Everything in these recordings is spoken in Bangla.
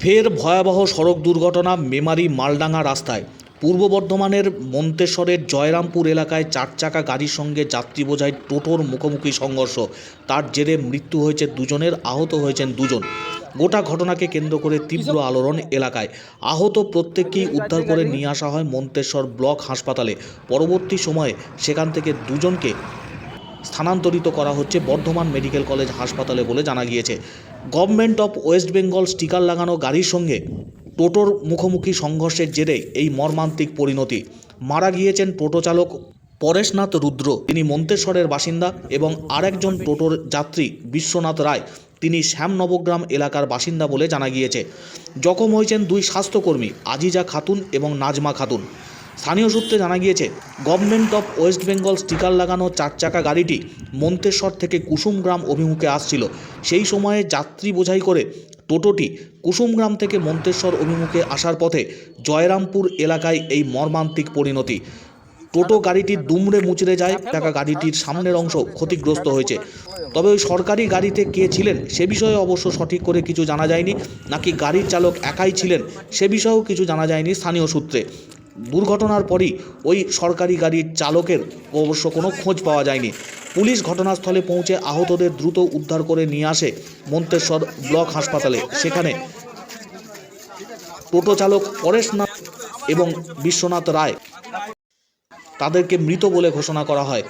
ফের ভয়াবহ সড়ক দুর্ঘটনা মেমারি মালডাঙ্গা রাস্তায়। পূর্ব বর্ধমানের মন্তেশ্বরের জয়রামপুর এলাকায় চার চাকা গাড়ির সঙ্গে যাত্রী বোঝাই টোটোর মুখোমুখি সংঘর্ষ। তার জেরে মৃত্যু হয়েছে দুজনের, আহত হয়েছেন দুজন। গোটা ঘটনাকে কেন্দ্র করে তীব্র আলোড়ন এলাকায়। আহত প্রত্যেককেই উদ্ধার করে নিয়ে আসা হয় মন্তেশ্বর ব্লক হাসপাতালে। পরবর্তী সময়ে সেখান থেকে দুজনকে স্থানান্তরিত করা হচ্ছে বর্ধমান মেডিকেল কলেজ হাসপাতালে বলে জানা গিয়েছে। Government of West Bengal sticker লাগানো গাড়ির সঙ্গে টোটোর মুখোমুখি সংঘর্ষের জেরে এই মর্মান্তিক পরিণতি। মারা গিয়েছেন টোটো চালক পরেশনাথ রুদ্র। তিনি মন্তেশ্বরের বাসিন্দা এবং আরেকজন টোটোর যাত্রী বিশ্বনাথ রায়। তিনি শ্যামনবগ্রাম এলাকার বাসিন্দা বলে জানা গিয়েছে। জখম হয়েছেন দুই স্বাস্থ্যকর্মী, আজিজা খাতুন এবং নাজমা খাতুন। স্থানীয় সূত্রে জানা গিয়েছে government of West Bengal sticker লাগানো চার চাকা গাড়িটি মন্তেশ্বর থেকে কুসুমগ্রাম অভিমুখে আসছিল। সেই সময়ে যাত্রী বোঝাই করে টোটোটি কুসুমগ্রাম থেকে মন্তেশ্বর অভিমুখে আসার পথে জয়রামপুর এলাকায় এই মর্মান্তিক পরিণতি। টোটো গাড়িটি দুমড়ে মুচড়ে যায় টাকা গাড়িটির সামনের অংশ ক্ষতিগ্রস্ত হয়েছে। তবে ওই সরকারি গাড়িতে কে ছিলেন সে বিষয়ে অবশ্য সঠিক করে কিছু জানা যায়নি, নাকি গাড়ির চালক একাই ছিলেন সে বিষয়েও কিছু জানা যায়নি স্থানীয় সূত্রে। দুর্ঘটনার পরই ওই সরকারি গাড়ির চালকের অবশ্য কোনো খোঁজ পাওয়া যায়নি। পুলিশ ঘটনাস্থলে পৌঁছে আহতদের দ্রুত উদ্ধার করে নিয়ে আসে মন্তেশ্বর ব্লক হাসপাতালে। সেখানে টোটো চালক পরেশনাথ এবং বিশ্বনাথ রায় তাদেরকে মৃত বলে ঘোষণা করা হয়।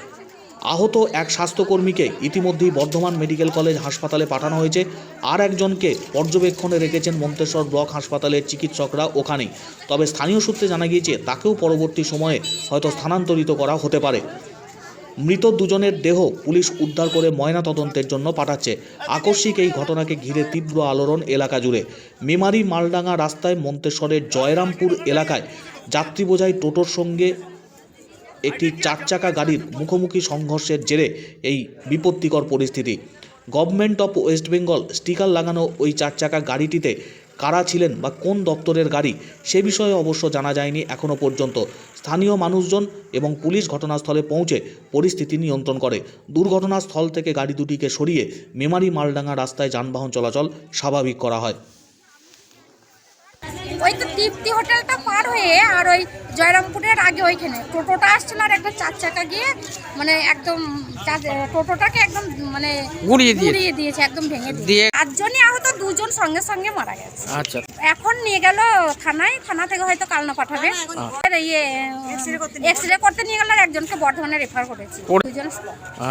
আহত এক স্বাস্থ্যকর্মীকে ইতিমধ্যেই বর্ধমান মেডিকেল কলেজ হাসপাতালে পাঠানো হয়েছে। আর একজনকে পর্যবেক্ষণে রেখেছেন মন্তেশ্বর ব্লক হাসপাতালের চিকিৎসকরা ওখানেই। তবে স্থানীয় সূত্রে জানা গিয়েছে, তাকেও পরবর্তী সময়ে হয়তো স্থানান্তরিত করা হতে পারে। মৃত দুজনের দেহ পুলিশ উদ্ধার করে ময়নাতদন্তের জন্য পাঠাচ্ছে। আকস্মিক এই ঘটনাকে ঘিরে তীব্র আলোড়ন এলাকা জুড়ে। মেমারি মালডাঙ্গা রাস্তায় মন্তেশ্বরের জয়রামপুর এলাকায় যাত্রী বোঝাই টোটোর সঙ্গে একটি চার চাকা গাড়ির মুখোমুখি সংঘর্ষের জেরে এই বিপত্তিকর পরিস্থিতি। Government of West Bengal sticker লাগানো ওই চার চাকা গাড়িটিতে কারা ছিলেন বা কোন দপ্তরের গাড়ি, সে বিষয়ে অবশ্য জানা যায়নি এখনও পর্যন্ত। স্থানীয় মানুষজন এবং পুলিশ ঘটনাস্থলে পৌঁছে পরিস্থিতি নিয়ন্ত্রণ করে। দুর্ঘটনাস্থল থেকে গাড়ি দুটিকে সরিয়ে মেমারি মালডাঙ্গা রাস্তায় যানবাহন চলাচল স্বাভাবিক করা হয়। ওই তো তৃপ্তি হোটেলটা পার হয়ে আর ওই জয়রামপুরের আগে ওইখানে। টোটোটা আসছিল আর একটা চার চাকা গিয়ে মানে একদম টোটোটাকে একদম মানে গুড়িয়ে দিয়ে দিয়েছে একদম ভেঙে দিয়ে দিয়ে চারজনই আহত দুজন সঙ্গে সঙ্গে মারা গেছে। আচ্ছা। এখন নিয়ে গেল থানায় থানা থেকে হয়তো কালনা পাঠাবে। ইয়ে এক্স রে করতে নিয়ে গেল আর একজনকে বর্ধমানে রেফার করেছি। দুজন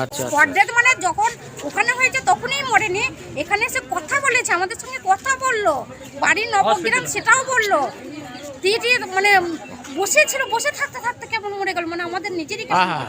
আচ্ছা স্পট ডেথ মানে যখন ওখানে হয়েছে তখনই মরেনি। এখানে এসে কথা বলেছে আমাদের সঙ্গে কথা বলল। বাড়ির নবগ্রাম সেটাও বলল। দিদি মানে বসে ছিল বসে থাকতে থাকতে কেমন মরে গেল মানে আমাদের নিজেরই কেমন আহা।